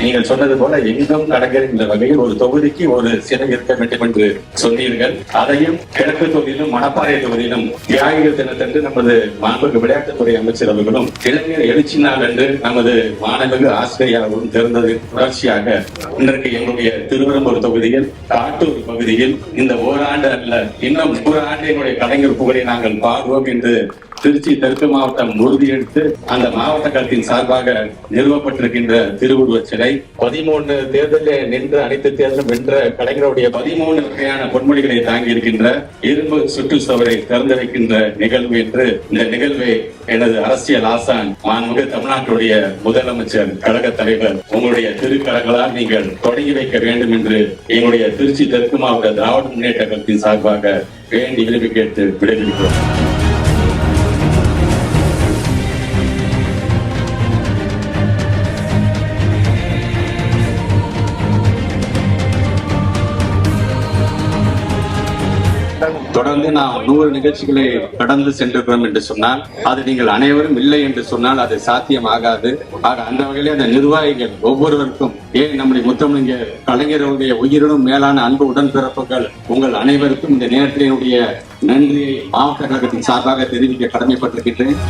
நீங்கள் சொன்னது போல எங்கும் நடக்கின்ற வகையில் ஒரு தொகுதிக்கு ஒரு சிலை இருக்க வேண்டும் என்று சொன்னீர்கள். அதையும் கிழக்கு தொகுதியிலும் மணப்பாறை தொகுதியிலும் தியாகிகள் தினத்தன்று நமது மாண்புக்கு விளையாட்டுத்துறை அமைச்சர் அவர்களும் இளைஞர் எழுச்சி நாள் என்று நமது மாணவர்கள் ஆசிரியர்களும் திறந்தது. தொடர்ச்சியாக இன்றைக்கு எங்களுடைய திருவரம்பூர் தொகுதியில் காட்டூர் பகுதியில் இந்த ஓராண்டு அல்ல இன்னும் ஒரு ஆண்டு என்னுடைய கலைஞர் புகழை நாங்கள் பாடுவோம் என்று திருச்சி தெற்கு மாவட்டம் உறுதியெடுத்து அந்த மாவட்ட கழகத்தின் சார்பாக நிறுவப்பட்டிருக்கின்ற திருவுருவச் சிலை பதிமூணு தேர்தலில் நின்று அனைத்து தேர்தலும் வென்ற கலைஞருடைய பதிமூணு வகையான பொன்மொழிகளை தாங்கி இருக்கின்ற இரும்பு சுற்றுச்சுவரை திறந்து வைக்கின்ற நிகழ்வு என்று இந்த நிகழ்வை எனது அரசியல் ஆசான் மாண்புமிகு தமிழ்நாட்டுடைய முதலமைச்சர் கழக தலைவர் உங்களுடைய திருக்கரங்களால் நீங்கள் தொடங்கி வைக்க வேண்டும் என்று எங்களுடைய திருச்சி தெற்கு மாவட்ட திராவிட முன்னேற்ற கழகத்தின் சார்பாக வேண்டி விரும்பி கேட்டு விடைபெறுகிறோம். தொடர்ந்து நாம் நூறு நிகழ்ச்சிகளை கடந்து சென்றிருக்கிறோம் என்று சொன்னால் அது நீங்கள் அனைவரும் இல்லை என்று சொன்னால் அது சாத்தியமாகாது. ஆக அந்த வகையிலே அந்த நிர்வாகிகள் ஒவ்வொருவருக்கும் ஏன் நம்முடைய முத்தமிழ்ங்க கலைஞர்களுடைய உயிரினும் மேலான அன்பு உடன்பிறப்புகள் உங்கள் அனைவருக்கும் இந்த நேரத்தினுடைய நன்றியை மாவட்ட கழகத்தின் சார்பாக தெரிவிக்க கடமைப்பட்டிருக்கின்றேன்.